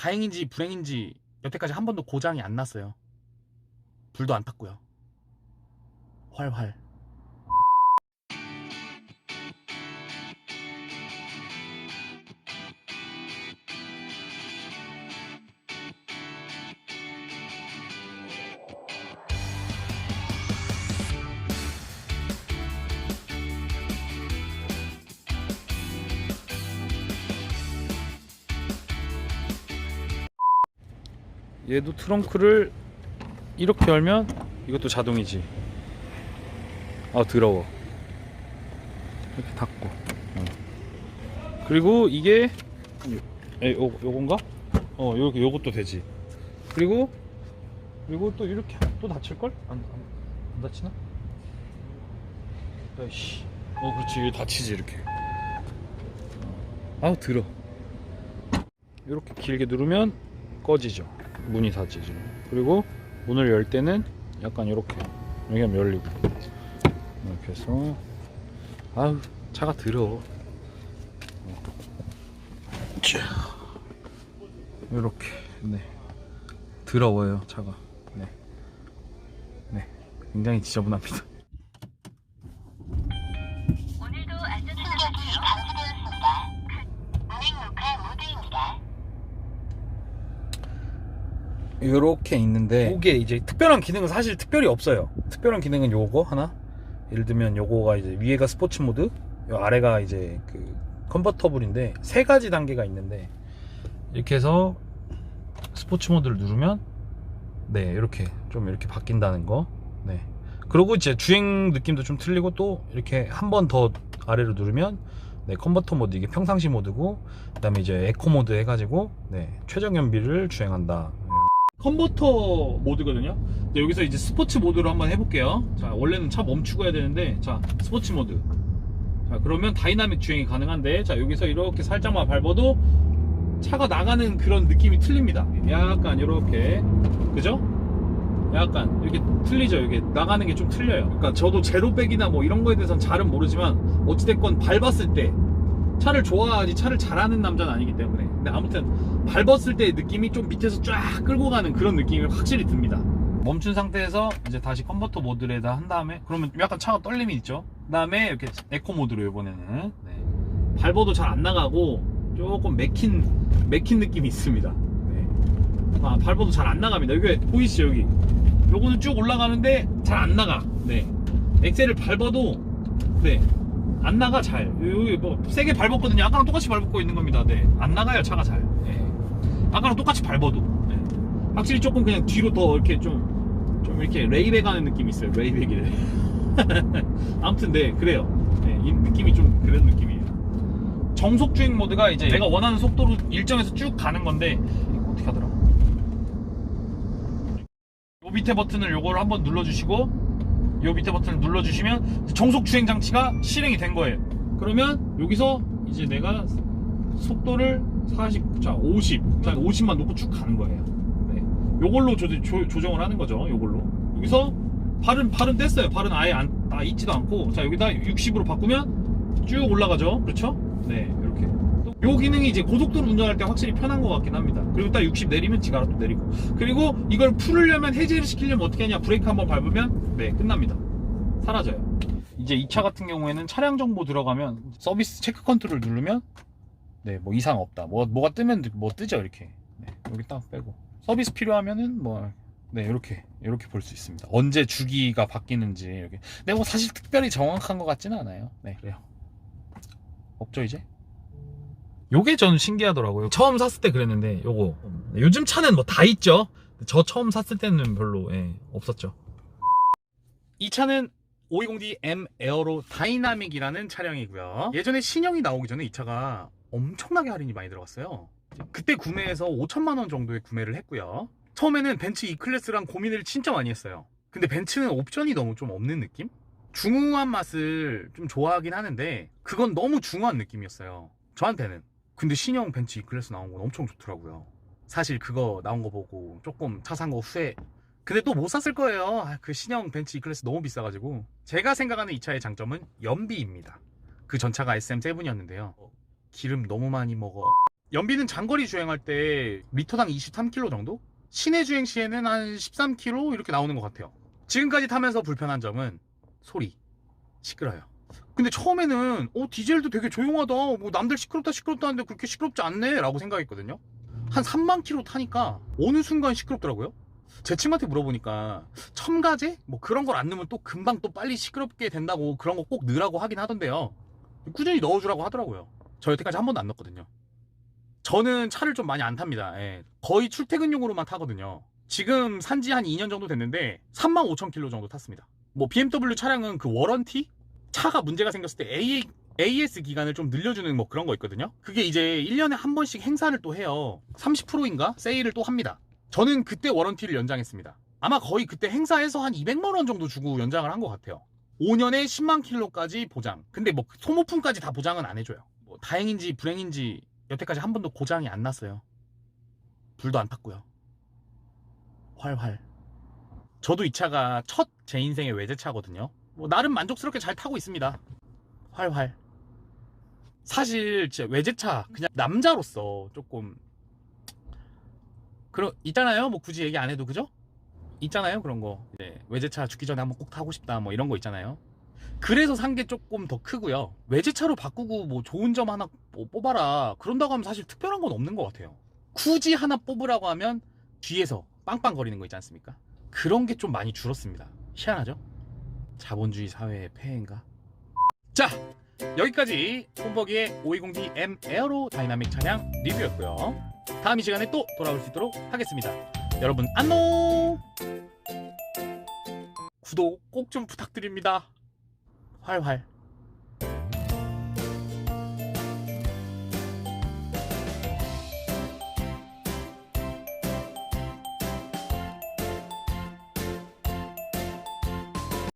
다행인지 불행인지 여태까지 한 번도 고장이 안 났어요. 불도 안 탔고요. 활활. 얘도 트렁크를 이렇게 열면 이것도 자동이지. 아 더러워. 이렇게 닫고. 어. 그리고 이게 에, 요 요건가? 어 요렇게 요것도 되지. 그리고 그리고 또 이렇게 또 닫힐 걸? 안, 안, 안 닫히나? 아이씨. 어 그렇지 닫히지 이렇게. 아우 들어. 이렇게 길게 누르면 꺼지죠. 문이 닫히죠. 그리고 문을 열 때는 약간 이렇게 여기 하면 열리고 이렇게 해서 아우 차가 들어. 이렇게 네 더러워요 차가 네. 네 굉장히 지저분합니다. 이렇게 있는데 이게 이제 특별한 기능은 사실 특별히 없어요. 특별한 기능은 요거 하나. 예를 들면 요거가 이제 위에가 스포츠 모드, 요 아래가 이제 그 컨버터블인데 세 가지 단계가 있는데 이렇게 해서 스포츠 모드를 누르면 네 이렇게 좀 이렇게 바뀐다는 거. 네. 그리고 이제 주행 느낌도 좀 틀리고 또 이렇게 한 번 더 아래로 누르면 네 컨버터 모드 이게 평상시 모드고 그다음에 이제 에코 모드 해가지고 네 최저 연비를 주행한다. 컨버터 모드거든요. 근데 여기서 이제 스포츠 모드로 한번 해볼게요. 자, 원래는 차 멈추고 해야 되는데, 자, 스포츠 모드. 자, 그러면 다이나믹 주행이 가능한데, 자, 여기서 이렇게 살짝만 밟아도 차가 나가는 그런 느낌이 틀립니다. 약간 이렇게. 그죠? 약간 이렇게 틀리죠. 이게 나가는 게 좀 틀려요. 그러니까 저도 제로백이나 뭐 이런 거에 대해서는 잘은 모르지만, 어찌됐건 밟았을 때, 차를 좋아하지 차를 잘하는 남자는 아니기 때문에. 근데 아무튼 밟았을 때 느낌이 좀 밑에서 쫙 끌고 가는 그런 느낌이 확실히 듭니다. 멈춘 상태에서 이제 다시 컨버터 모드에다 한 다음에 그러면 약간 차가 떨림이 있죠? 그 다음에 이렇게 에코 모드로 이번에는. 네. 밟아도 잘 안 나가고 조금 맥힌 맥힌 느낌이 있습니다. 네. 아 밟아도 잘 안 나갑니다. 여기 보이시죠 여기? 요거는 쭉 올라가는데 잘 안 나가. 네. 엑셀을 밟아도 네 안 나가 잘. 여기 뭐 세게 밟았거든요. 아까랑 똑같이 밟고 있는 겁니다. 네. 안 나가요 차가 잘. 네. 아까랑 똑같이 밟아도. 네. 확실히 조금 그냥 뒤로 더 이렇게 좀, 좀 이렇게 레이백 하는 느낌이 있어요. 레이백이래. 아무튼 네 그래요. 네, 이 느낌이 좀 그런 느낌이에요. 정속 주행 모드가 이제 내가 원하는 속도로 일정해서 쭉 가는 건데 이거 어떻게 하더라? 요 밑에 버튼을 요걸 한번 눌러주시고 요 밑에 버튼을 눌러주시면 정속 주행 장치가 실행이 된 거예요. 그러면 여기서 이제 내가 속도를 40, 자 50, 자 50만 놓고 쭉 가는 거예요. 네. 요걸로 조, 조, 조정을 하는 거죠. 요걸로. 여기서 발은 발은 뗐어요. 발은 아예 안, 아, 있지도 않고 자 여기다 60으로 바꾸면 쭉 올라가죠. 그렇죠? 네, 요 기능이 이제 고속도로 운전할 때 확실히 편한 것 같긴 합니다. 그리고 딱 60 내리면 지가 알아서 또 내리고. 그리고 이걸 풀으려면 해제를 시키려면 어떻게 하냐? 브레이크 한번 밟으면 네 끝납니다. 사라져요. 이제 이 차 같은 경우에는 차량 정보 들어가면 서비스 체크 컨트롤 누르면 네 뭐 이상 없다. 뭐 뭐가 뜨면 뭐 뜨죠 이렇게. 네, 여기 딱 빼고 서비스 필요하면은 뭐 네, 이렇게, 이렇게 볼 수 있습니다. 언제 주기가 바뀌는지, 이렇게. 근데 뭐 사실 특별히 정확한 것 같지는 않아요. 네, 그래요. 없죠, 이제? 요게 전 신기하더라고요. 처음 샀을 때 그랬는데, 요거. 요즘 차는 뭐 다 있죠? 저 처음 샀을 때는 별로, 예, 없었죠. 이 차는 520D M 에어로 다이나믹이라는 차량이고요. 예전에 신형이 나오기 전에 이 차가 엄청나게 할인이 많이 들어갔어요. 그때 구매해서 5천만 원 정도에 구매를 했고요. 처음에는 벤츠 E 클래스랑 고민을 진짜 많이 했어요. 근데 벤츠는 옵션이 너무 좀 없는 느낌? 중후한 맛을 좀 좋아하긴 하는데 그건 너무 중후한 느낌이었어요. 저한테는. 근데 신형 벤츠 E 클래스 나온 건 엄청 좋더라고요. 사실 그거 나온 거 보고 조금 차 산 거 후회. 근데 또 못 샀을 거예요. 아, 그 신형 벤츠 E 클래스 너무 비싸가지고. 제가 생각하는 이 차의 장점은 연비입니다. 그 전차가 SM7이었는데요. 기름 너무 많이 먹어. 연비는 장거리 주행할 때 리터당 23km 정도? 시내 주행 시에는 한 13km 이렇게 나오는 것 같아요. 지금까지 타면서 불편한 점은 소리. 시끄러요. 근데 처음에는 어 디젤도 되게 조용하다. 뭐 남들 시끄럽다 시끄럽다 하는데 그렇게 시끄럽지 않네 라고 생각했거든요. 한 3만 킬로 타니까 어느 순간 시끄럽더라고요. 제 친구한테 물어보니까 첨가제 뭐 그런 걸 안 넣으면 또 금방 또 빨리 시끄럽게 된다고 그런 거 꼭 넣으라고 하긴 하던데요. 꾸준히 넣어주라고 하더라고요. 저 여태까지 한 번도 안 넣었거든요. 저는 차를 좀 많이 안 탑니다. 예. 거의 출퇴근용으로만 타거든요. 지금 산지 한 2년 정도 됐는데 3만 5천 킬로 정도 탔습니다. 뭐 BMW 차량은 그 워런티 차가 문제가 생겼을 때 A, AS 기간을 좀 늘려주는 뭐 그런 거 있거든요. 그게 이제 1년에 한 번씩 행사를 또 해요. 30%인가 세일을 또 합니다. 저는 그때 워런티를 연장했습니다. 아마 거의 그때 행사에서 한 200만 원 정도 주고 연장을 한 것 같아요. 5년에 10만 킬로까지 보장. 근데 뭐 소모품까지 다 보장은 안 해줘요. 뭐 다행인지 불행인지 여태까지 한 번도 고장이 안 났어요. 불도 안 탔고요. 활활. 저도 이 차가 첫 제 인생의 외제차거든요. 뭐 나름 만족스럽게 잘 타고 있습니다. 활활. 사실 진짜 외제차 그냥 남자로서 조금 그런 있잖아요. 뭐 굳이 얘기 안 해도 그죠? 있잖아요. 그런 거. 이제 외제차 죽기 전에 한번 꼭 타고 싶다 뭐 이런 거 있잖아요. 그래서 산 게 조금 더 크고요. 외제차로 바꾸고 뭐 좋은 점 하나 뭐 뽑아라. 그런다고 하면 사실 특별한 건 없는 것 같아요. 굳이 하나 뽑으라고 하면 뒤에서 빵빵거리는 거 있지 않습니까? 그런 게 좀 많이 줄었습니다. 희한하죠? 자본주의 사회의 폐해인가? 자, 여기까지 홈버기의 520D M 에어로 다이나믹 차량 리뷰였고요. 다음 이 시간에 또 돌아올 수 있도록 하겠습니다. 여러분 안녕! 구독 꼭 좀 부탁드립니다. 활활.